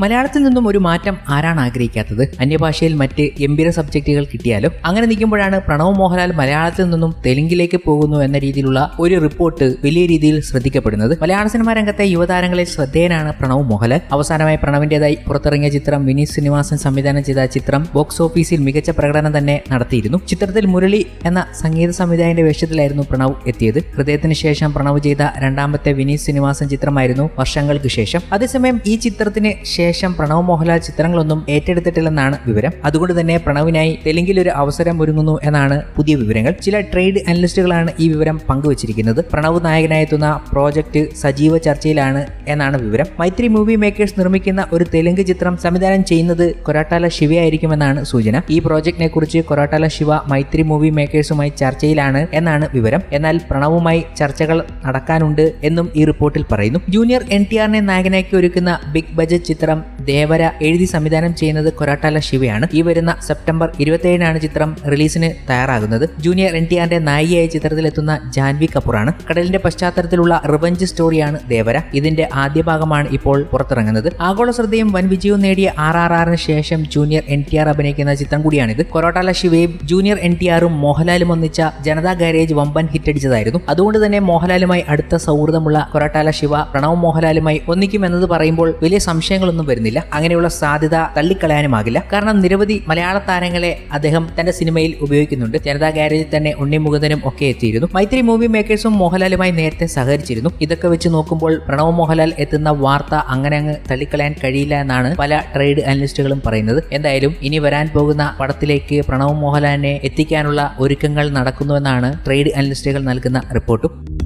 മലയാളത്തിൽ നിന്നും ഒരു മാറ്റം ആരാണ് ആഗ്രഹിക്കാത്തത്? അന്യഭാഷയിൽ മറ്റ് ഗംഭീര സബ്ജക്റ്റുകൾ കിട്ടിയാലും? അങ്ങനെ നിൽക്കുമ്പോഴാണ് പ്രണവ് മോഹൻലാൽ മലയാളത്തിൽ നിന്നും തെലുങ്കിലേക്ക് പോകുന്നു എന്ന രീതിയിലുള്ള ഒരു റിപ്പോർട്ട് വലിയ രീതിയിൽ ശ്രദ്ധിക്കപ്പെടുന്നത്. മലയാള സിനിമാ രംഗത്തെ യുവതാരങ്ങളിൽ ശ്രദ്ധേയനാണ് പ്രണവ് മോഹൻലാൽ. അവസാനമായി പ്രണവിന്റേതായി പുറത്തിറങ്ങിയ ചിത്രം വിനീത് ശ്രീനിവാസൻ സംവിധാനം ചെയ്ത ചിത്രം ബോക്സ് ഓഫീസിൽ മികച്ച പ്രകടനം തന്നെ നടത്തിയിരുന്നു. ചിത്രത്തിൽ മുരളി എന്ന സംഗീത സംവിധായകന്റെ വേഷത്തിലായിരുന്നു പ്രണവ് എത്തിയത്. ഹൃദയത്തിന് ശേഷം പ്രണവ് ചെയ്ത രണ്ടാമത്തെ വിനീത് ശ്രീനിവാസൻ ചിത്രമായിരുന്നു വർഷങ്ങൾക്ക് ശേഷം. അതേസമയം ഈ ചിത്രത്തിന് ശേഷം പ്രണവ് മോഹൻലാൽ ചിത്രങ്ങളൊന്നും ഏറ്റെടുത്തിട്ടില്ലെന്നാണ് വിവരം. അതുകൊണ്ട് തന്നെ പ്രണവിനായി തെലുങ്കിൽ ഒരു അവസരം ഒരുങ്ങുന്നു എന്നാണ് പുതിയ വിവരങ്ങൾ. ചില ട്രേഡ് അനലിസ്റ്റുകളാണ് ഈ വിവരം പങ്കുവച്ചിരിക്കുന്നത്. പ്രണവ് നായകനായെത്തുന്ന പ്രോജക്റ്റ് സജീവ ചർച്ചയിലാണ് എന്നാണ് വിവരം. മൈത്രി മൂവി മേക്കേഴ്സ് നിർമ്മിക്കുന്ന ഒരു തെലുങ്ക് ചിത്രം സംവിധാനം ചെയ്യുന്നത് കൊരാട്ടാല ശിവയായിരിക്കുമെന്നാണ് സൂചന. ഈ പ്രോജക്റ്റിനെ കുറിച്ച് കൊരാട്ടാല ശിവ മൈത്രി മൂവി മേക്കേഴ്സുമായി ചർച്ചയിലാണ് എന്നാണ് വിവരം. എന്നാൽ പ്രണവുമായി ചർച്ചകൾ നടക്കാനുണ്ട് എന്നും ഈ റിപ്പോർട്ടിൽ പറയുന്നു. ജൂനിയർ എൻ ടി ആറിനെ നായകനാക്കി ഒരുക്കുന്ന ബിഗ് ബജറ്റ് ചിത്രം Instagram ദേവര എഴുതി സംവിധാനം ചെയ്യുന്നത് കൊരാട്ടാല ശിവയാണ്. ഈ വരുന്ന സെപ്റ്റംബർ ഇരുപത്തിയേഴിനാണ് ചിത്രം റിലീസിന് തയ്യാറാകുന്നത്. ജൂനിയർ എൻ ടി ആറിന്റെ നായികയായ ചിത്രത്തിലെത്തുന്ന ജാൻവി കപൂറാണ്. കടലിന്റെ പശ്ചാത്തലത്തിലുള്ള റിവഞ്ച് സ്റ്റോറിയാണ് ദേവര. ഇതിന്റെ ആദ്യ ഭാഗമാണ് ഇപ്പോൾ പുറത്തിറങ്ങുന്നത്. ആഗോള ശ്രദ്ധയും വൻ വിജയവും നേടിയ ആർ ആർ ആറിന് ശേഷം ജൂനിയർ എൻ ടി ആർ അഭിനയിക്കുന്ന ചിത്രം കൂടിയാണിത് കൊറോട്ടാല ശിവയും ജൂനിയർ എൻ ടി ആറും മോഹൻലാലും ഒന്നിച്ച ജനതാ ഗാരേജ് വമ്പൻ ഹിറ്റടിച്ചതായിരുന്നു അതുകൊണ്ട് തന്നെ മോഹൻലാലുമായി അടുത്ത സൗഹൃദമുള്ള കൊറോട്ടാല ശിവ പ്രണവ് മോഹൻലാലുമായി ഒന്നിക്കും ഒന്നിക്കുമെന്നത് പറയുമ്പോൾ വലിയ സംശയങ്ങളൊന്നും വരുന്നില്ല. അങ്ങനെയുള്ള സാധ്യത തള്ളിക്കളയാനുമാകില്ല. കാരണം നിരവധി മലയാള താരങ്ങളെ അദ്ദേഹം തന്റെ സിനിമയിൽ ഉപയോഗിക്കുന്നുണ്ട്. ജനതാ ഗാരേജിൽ തന്നെ ഉണ്ണിമുകുന്ദനും ഒക്കെ എത്തിയിരുന്നു. മൈത്രി മൂവി മേക്കേഴ്സും മോഹൻലാലുമായി നേരത്തെ സഹകരിച്ചിരുന്നു. ഇതൊക്കെ വെച്ച് നോക്കുമ്പോൾ പ്രണവ് മോഹൻലാൽ എത്തുന്ന വാർത്ത അങ്ങനെ അങ്ങ് തള്ളിക്കളയാൻ കഴിയില്ല എന്നാണ് പല ട്രേഡ് അനലിസ്റ്റുകളും പറയുന്നത്. എന്തായാലും ഇനി വരാൻ പോകുന്ന പടത്തിലേക്ക് പ്രണവ് മോഹൻലാലിനെ എത്തിക്കാനുള്ള ഒരുക്കങ്ങൾ നടക്കുന്നുവെന്നാണ് ട്രേഡ് അനലിസ്റ്റുകൾ നൽകുന്ന റിപ്പോർട്ടും.